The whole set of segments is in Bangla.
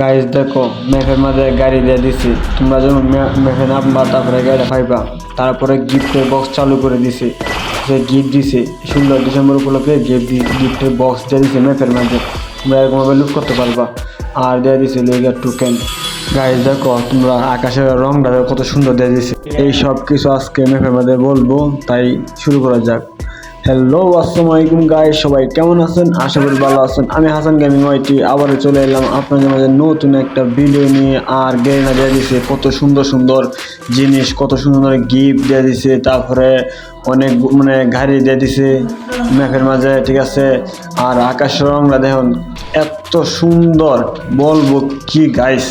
গাইজ দেখো, ম্যাপের মাঝে গাড়ি দিয়ে দিছি। তোমরা যখন ম্যাপে নামবা তারপরে গাড়ি পাইবা। তারপরে গিফটের বক্স চালু করে দিছে। সে গিফট দিছে। ষোলো ডিসেম্বর উপলক্ষে গিফট গিফটের বক্স দিয়ে দিছে ম্যাপের মাঝে। তোমরা এরকমভাবে লুক করতে পারবা। আর দিয়ে দিছে লেগার টোকেন গাইজ দেখো, তোমরা আকাশের রংটা কত সুন্দর দিয়ে দিছে। এই সব কিছু আজকে ম্যাপের মাঝে বলব, তাই শুরু করা যাক। হ্যালো আসসালামু আলাইকুম গাই সবাই কেমন আছেন? আশা করি ভালো আছেন। আমি হাসান গেমিং ওয়াইটি আবারও চলে এলাম আপনাদের মাঝে নতুন একটা ভিডিও নিয়ে। আর গেরিনা দিয়ে দিছে, কত সুন্দর সুন্দর জিনিস, কত সুন্দর গিফট দিয়ে দিছে। তারপরে অনেক মানে গাড়ি দিয়ে দিছে ম্যাপের মাঝে, ঠিক আছে? আর আকাশ রংটা দেখুন, এত সুন্দর। বলব কি গাইস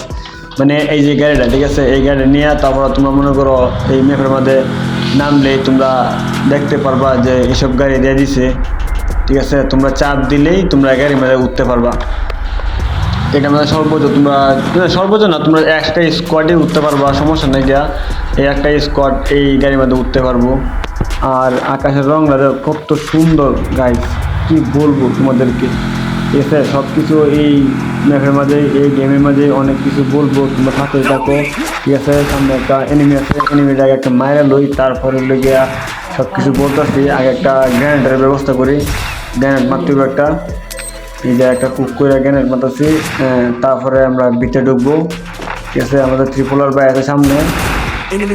মানে এই যে গাড়িটা, ঠিক আছে? এই গাড়ি নিয়ে তারপরে তোমরা মনে করো, এই ম্যাপের মধ্যে নামলেই তোমরা দেখতে পারবা যে এসব গাড়ি দিয়ে দিছে। ঠিক আছে, তোমরা চাপ দিলেই তোমরা গাড়ির মধ্যে উঠতে পারবা। এটা মানে সর্বোচ্চ তোমরা সর্বোচ্চ না, তোমরা একটা স্কোয়াডে উঠতে পারবা, সমস্যা নেই গিয়া এই একটা স্কোয়াড এই গাড়ির মধ্যে উঠতে পারব। আর আকাশের রং কত সুন্দর গাইস কি বলব তোমাদেরকে? আছে সব কিছু এই ম্যাপের মাঝে এই গেমের মাঝে অনেক কিছু বলব তোমরা সাথে থাকো ঠিক আছে সামনে একটা এনিমি আছে এনিমির আগে একটা মায়েরা লই তারপরে লেগে সব কিছু বলতেছি আগে একটা গ্র্যান্ডের ব্যবস্থা করি। গ্র্যান্ড মারতে একটা। এই যে একটা কুক করে গ্যানেট মাতাছি তারপরে আমরা বিতে ঢুকবো। ঠিক আছে আমাদের ত্রিপুলার বাই আছে সামনে।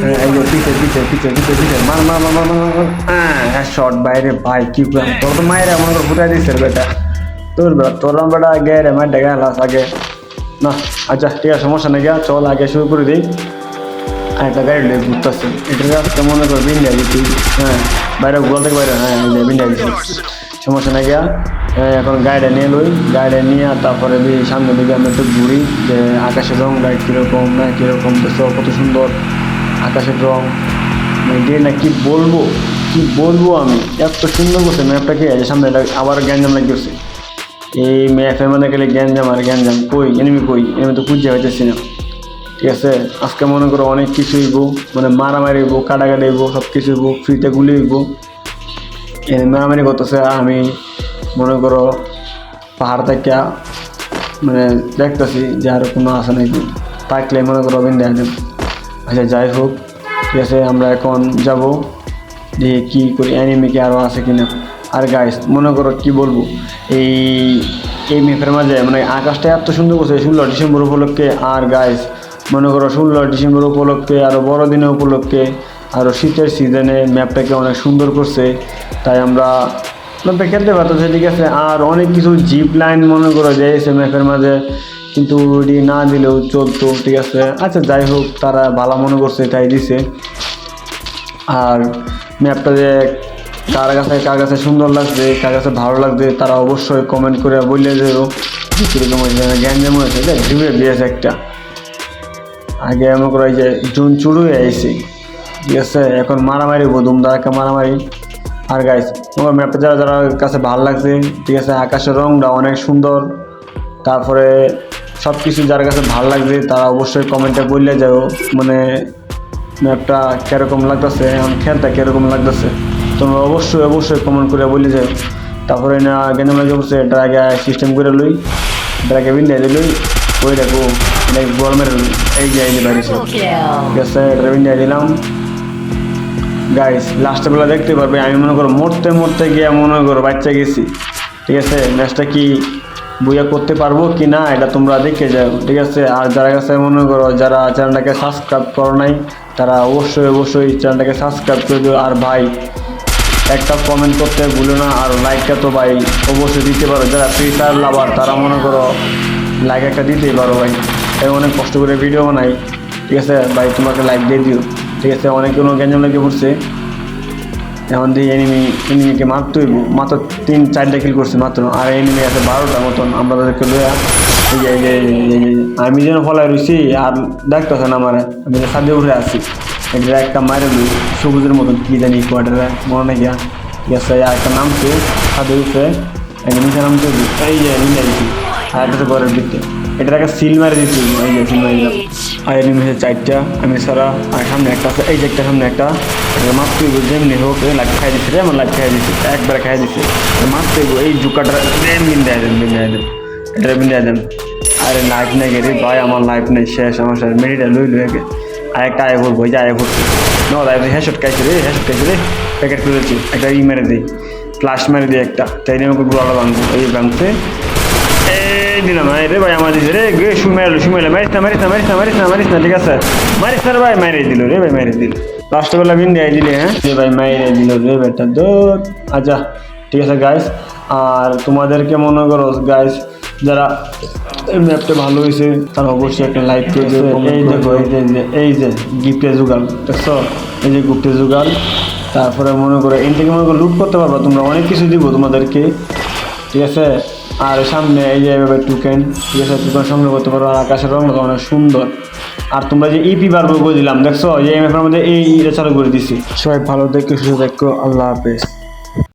হ্যাঁ, পিছে পিছে পিছে পিছে পিছে মার মার মার মার মার মার। হ্যাঁ শর্ট বাইরে ভাই কি করে তোর তো মায়ের করে ফুটাই দিচ্ছে বেটা। তোর তোর বেটা আগে রে মায়ের ডেকে হালাস আগে। না আচ্ছা ঠিক আছে সমস্যা নেই চল আগে শুরু করে দিই। আর একটা গাড়ি লয়ে ঘুরতেছে। এটা আজকে মনে কর বিন্ডিয়া দিচ্ছি হ্যাঁ বাইরে গোল থেকে বাইরে হ্যাঁ এই যে বিন্ডিয়া সমস্যা নাই গিয়া হ্যাঁ, এখন গাড়িটা নিয়ে লই গাড়িটা নিয়ে তারপরে দিয়ে সামনে দিকে আমরা একটু ঘুরি যে আকাশের রং গাড়ি কীরকম না কীরকম দেখছ কত সুন্দর আকাশের রং। মানে দিয়ে না কি বলব কি বলব আমি? এত সুন্দর করছে ম্যাপটাকে সামনে আবার গ্যাঞ্জাম লাগিয়ে গেছে এই ম্যাপের মধ্যে গেলে গ্যাঞ্জাম আর গ্যাঞ্জাম কই? এনিমি কই? এনিমি তো খুঁজে হইতেছি না। ঠিক আছে? আজকে মনে করো অনেক কিছু হইব। মানে মারামারি হইব, কাটাকাটি হইব সব কিছু হইব ফ্রিতে গুলি হইব। মারামারি করতেছে, আমি মনে করো পাহাড় থেকে মানে দেখতেছি যে আর কোনো আছে নাকি। থাকলে মনে করো বিন্দু একজন। আচ্ছা যাই হোক, ঠিক আছে, আমরা এখন যাব। যে কী করি অ্যানিমিকে আরও আছে কিনা। আর গাইস মনে করো কি বলব? এই এই মেপের মাঝে মানে আকাশটা এত সুন্দর করছে, ষোলো ডিসেম্বর উপলক্ষে। আর গাইস মনে করো ষোলো ডিসেম্বর উপলক্ষে আরও বড়দিনে উপলক্ষে আরও শীতের সিজনে ম্যাপটাকে অনেক সুন্দর করছে। তাই আমরা ম্যাপে খেলতে পারতেছে ঠিক আছে। আর অনেক কিছু জিপ লাইন মনে করো যে এসে ম্যাপের মাঝে, কিন্তু ওটি না দিলেও চলতো, ঠিক আছে। আচ্ছা যাই হোক, তারা ভালো মনে করছে, তাই দিছে। আর ম্যাপটা যে কার কাছে কার কাছে সুন্দর লাগছে, কার কাছে ভালো লাগছে, তারা অবশ্যই কমেন্ট করে বললে যে কীরকম হয়েছে গ্যাঞ্জাম হয়েছে, দেখ ঘুরে দিয়েছে একটা। আগে এমন করে যে জুন হয়ে আইসি ঠিক আছে এখন মারামারি বুধুম দ্বারা মারামারি। আর গাইস তোমার ম্যাপটা যারা যারা কাছে ভালো লাগছে, ঠিক আছে, আকাশের রংটা অনেক সুন্দর। তারপরে সব কিছু যার কাছে ভালো লাগছে, তারা অবশ্যই কমেন্টে বললে যাও মানে ম্যাপটা কীরকম লাগতেছে, এখন খেলটা কীরকম লাগতেছে? তোমরা অবশ্যই অবশ্যই কমেন্ট করে বলে যাও তারপরে না গেম লাগে বসে এটা আগে সিস্টেম করে লই এটা আগে বিন্দে লই ওই দেখো এটা গরমের এই যে এই যে বাড়িছে ঠিক আছে এটা বিন্দে দিলাম। গাইস লাস্টের বেলা দেখতে পারবে আমি মনে করো মরতে মরতে গিয়ে মনে করো বাচ্চা গেছি। ঠিক আছে ম্যাচটা কি বইয়া করতে পারব কি না এটা তোমরা দেখে যাও। ঠিক আছে আর যারা কাছে মনে করো যারা চ্যানেলটাকে সাবস্ক্রাইব করো নাই তারা অবশ্যই অবশ্যই চ্যানেলটাকে সাবস্ক্রাইব করে দিও। আর ভাই একটা কমেন্ট করতে ভুলো না আর লাইকটা তো ভাই অবশ্যই দিতে পারো। যারা ফ্রি ফায়ার লাভার তারা মনে করো লাইক একটা দিতেই পারো ভাই। আমি অনেক কষ্ট করে ভিডিও বানাই। ঠিক আছে ভাই, তোমাকে লাইক দিয়ে দিও। ঠিক আছে, অনেক কোনো গ্যাঞ্জাম লেগে পড়ছে। এখন দিয়ে এনিমি এনিমিকে মারতে হইব। মাত্র তিন, চারটা কিল করছে মাত্র। আর এনিমি আছে বারোটা মতন। আমরা তাদেরকে লইয়া যে আমি যেন ফলাই রয়েছি আর না আমার। আমি সাদে উঠে আসছি এটা একটা মারে লই, সবুজের মতন কি জানি কোয়ার্টারে মনে নাই গিয়া ঠিক একটা নামছে ছাদে উঠে একটা নিচে নামছে এই যে নিচে দিচ্ছি আর একটা ঘরের ভিতরে। এটার একটা সিল মারে দিচ্ছি এই যে সিল মারে আর এনিমি হচ্ছে চারটা আমি সারা, আর সামনে একটা আছে, এই যে একটা সামনে একটা। এটা মারতে যেমনি হোক লাগ খাই দিচ্ছে রে, আমার লাগ খাই দিচ্ছে একবারে খাই দিচ্ছে মারতে এই জুকাটা এমনি দেয় দেন, বিন্দায় দেন এটা বিন্দায় দেন। আরে লাইফ নাই রে ভাই, আমার লাইফ নেই, শেষ, আমার শেষ মেডিটা লই লই আগে আর একটা আয় ভরবো এই যে আয় ভরবো ন লাইফ হ্যাশট খাইছে রে হ্যাশট খাইছে রে। প্যাকেট খুলেছি একটা ই মেরে দিই ফ্লাশ মেরে দিই একটা। তাই নিয়ে আমাকে গুলো ভাঙবো এই ভাঙতে এই দিলাম রে ভাই, আমার দিছে রে। গে সুমেল সুমেল মারিস না মারিস না মারিস না মারিস না মারিস না, ঠিক আছে? মারিস না ভাই মারিয়ে দিল রে ভাই মারিয়ে দিল। লাস্ট বেলা বিন দিয়ে দিলে হ্যাঁ? রে ভাই মারিয়ে দিল রে বেটা দোত আচ্ছা ঠিক আছে গাইস আর তোমাদেরকে মনে করো গাইস যারা এই ম্যাপটা ভালো হয়েছে তারা অবশ্যই একটা লাইক করে দেবে এই দেখো এই যে- এই যে গিফটের জোগাল দেখছ? এই যে গিফটের জোগাল তারপরে মনে করো এন থেকে মনে করো লুট করতে পারবা তোমরা অনেক কিছু দিব তোমাদেরকে। ঠিক আছে? আর সামনে এই যে এভাবে টুকেন ঠিক আছে? টুকেন সংগ্রহ করতে পারো আর আকাশের রঙ অনেক সুন্দর। আর তোমরা যে ইপি বারবার করে দিলাম দেখছ? এই এম এর মধ্যে এই এটা চালু করে দিছি। সবাই ভালো দেখো সুস্থ দেখো আল্লাহ হাফেজ।